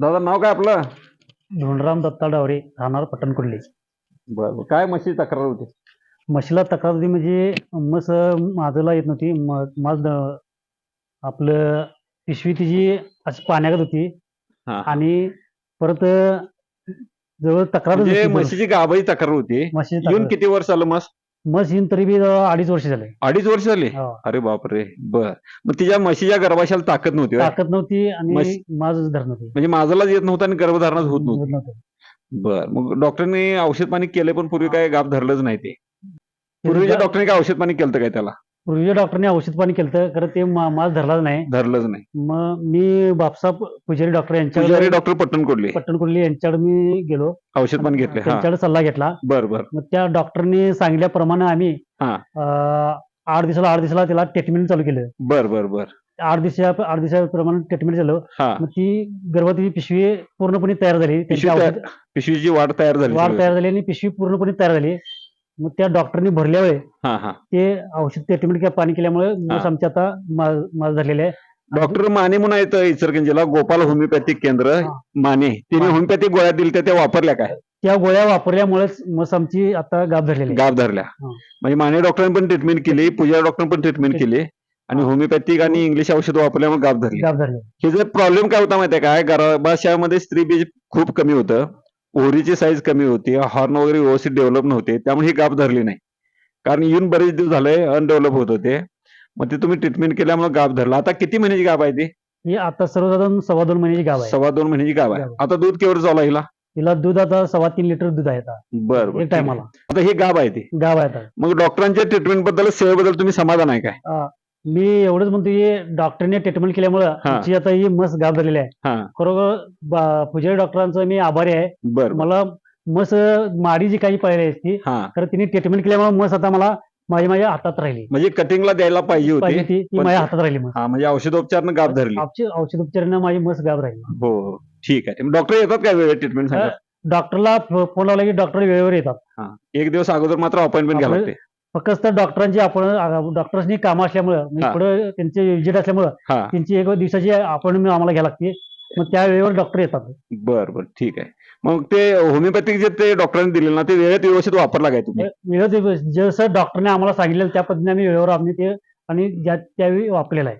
दादा नाव काय आपलं? धोंडराम दत्ता डावरे राहणार पट्टणकुर्ली बरं काय म्हशी तक्रार होती? म्हशीला तक्रार होती म्हणजे म्हस माझला येत नव्हती. म- द- आपलं पिशवी तिची अशी पाण्यागत होती हा. आणि परत जवळ तक्रार म्हणजे म्हशीची गाभई तक्रार होती. येऊन किती वर्ष आलं मस येऊन तरी बी जवळ अडीच वर्ष झाले. अडीच वर्ष झाली? हो. अरे बापरे. बर. मग तिच्या म्हशीच्या गर्भाशाला ताकद नव्हती होय? ताकद नव्हती आणि म्हस- माझ धरण म्हणजे माझालाच येत नव्हतं आणि गर्भधारणाच होत नव्हती. होत नव्हतं. बर. मग डॉक्टरने औषध पाणी केले पण पूर्वी काय गाभ धरलंच नाही ते. पूर्वीच्या डॉक्टरने काय औषध पाणी केलं काय त्याला? पूर्वीच्या डॉक्टरने औषध पाणी केलं खरं ते मा- माझ धरलाच नाही. धरलंच नाही. मग मी बापसा पुजारी डॉक्टर पुजारी यांच्याकडे डॉक्टर पट्टण कोडले यांच्याकडे मी गेलो. औषध पाणी घेतले हा. त्यांच्याकडे सल्ला घेतला. बर बर. मग त्या डॉक्टरनी सांगितल्याप्रमाणे आम्ही हा. अं, आठ दिवसाला आठ दिवसाला त्याला ट्रीटमेंट चालू केलं. बर बर बर. आठ दिवसा आठ दिवसाप्रमाणे ट्रीटमेंट झालं. हा. मग ती गर्भवती पिशवी पूर्णपणे तयार झाली. पिशवी त्यांची तयार- औषध- पिशवीची वाढ तयार झाली वाढ सगळी. तयार झाली आणि पिशवी पूर्णपणे तयार झाली. मग त्या डॉक्टरनी भरल्या वेळे हा हा. ते औषध ट्रीटमेंट पाणी केल्यामुळे मस आमच्या आता माझ झालेले आहे. डॉक्टर माने म्हणून आहेत इचरगंजीला गोपाल होमिओपॅथिक केंद्र हा. माने. तिने. होमिओपॅथिक गोळ्या दिल्या त्या वापरल्या काय? त्या गोळ्या वापरल्यामुळेच मस आमची आता गाभ धरलेली आहे. गाभ धरल्या हा. म्हणजे माने डॉक्टरांनी पण ट्रीटमेंट केली पूजा डॉक्टरांनी पण ट्रीटमेंट केली. आणि. होमिओपॅथिक आणि इंग्लिश औषध वापरल्यामुळे गाभ धरली गाभ हे जर प्रॉब्लेम काय होता माहितीये काय? गर्भाशयामध्ये स्त्री बीज खूप कमी होतं. ओव्हरीची साईज कमी होती. हॉर्न वगैरे व्यवस्थित डेव्हलप नव्हते. त्यामुळे ही गाभ धरली नाही. कारण येऊन बरेच दिवस झाले अनडेव्हलप होत होते. मग ते तुम्ही ट्रीटमेंट केल्यामुळे गाभ धरला. आता किती महिन्याची गाभ आहे ती? ही आता सर्वसाधारण सव्वा दोन महिन्याची गाभ आहे. सव्वा दोन महिन्याची गाभ आहे. आता दूध केवढं चालू आहे हिला? तिला दूध आता सव्वा तीन लिटर दूध आहे आता. बरं बरं. एक ठीक आहे. टायमाला आता ही गाभ आहे ती. गाव आहे आता. मग डॉक्टरांच्या ट्रीटमेंटबद्दल सेवेबद्दल तुम्ही समाधान आहे काय? मी एवढंच म्हणतो की डॉक्टरने ट्रीटमेंट केल्यामुळं हा. आमची आता ही मस गाभ झालेली आहे. हा. खरोखर बा- पुजारी डॉक्टरांचा मी आभारी आहे. बरं बरं. मला मस माडी जी काही पाहिली असती हा. तर तिने ट्रीटमेंट केल्यामुळे मस आता मला माझ्या माझ्या हातात राहिली. म्हणजे कटिंगला द्यायला पाहिजे पाहिजे होती. ती ती पण माझ्या ते- हातात राहिली हा म्हणजे औषधोपचारनं गाभ धरली. औषध औषधोपचारानं माझी मस गाभ राहिली. हो हो. ठीक आहे. डॉक्टर येतात काय वेळेत ट्रीटमेंट. डॉक्टरला फोन लावला की डॉक्टर वेळेवर येतात. एक दिवस अगोदर मात्र अपॉइंटमेंट आपलं- लागते. फक्त डॉक्टरांची आपण डॉक्टर्सनी काम असल्यामुळं म्हणजे. पुढे त्यांचे विजिट असल्यामुळं त्यांची एक दिवसाची अपॉइंटमेंट आम्हाला घ्यायला लागते. मग त्या वेळेवर डॉक्टर येतात. बर बर. ठीक आहे. मग ते होमिओपॅथिक जे ते डॉक्टरांनी दिले ना ते वेळेत व्यवस्थित वापरला काय तुम्ही? वेळेवर जसं डॉक्टरने आम्हाला सांगितलं त्या पद्धतीने आम्ही वेळेवर आम्ही ते आणि ज्या त्यावेळी वापरलेलं आहे.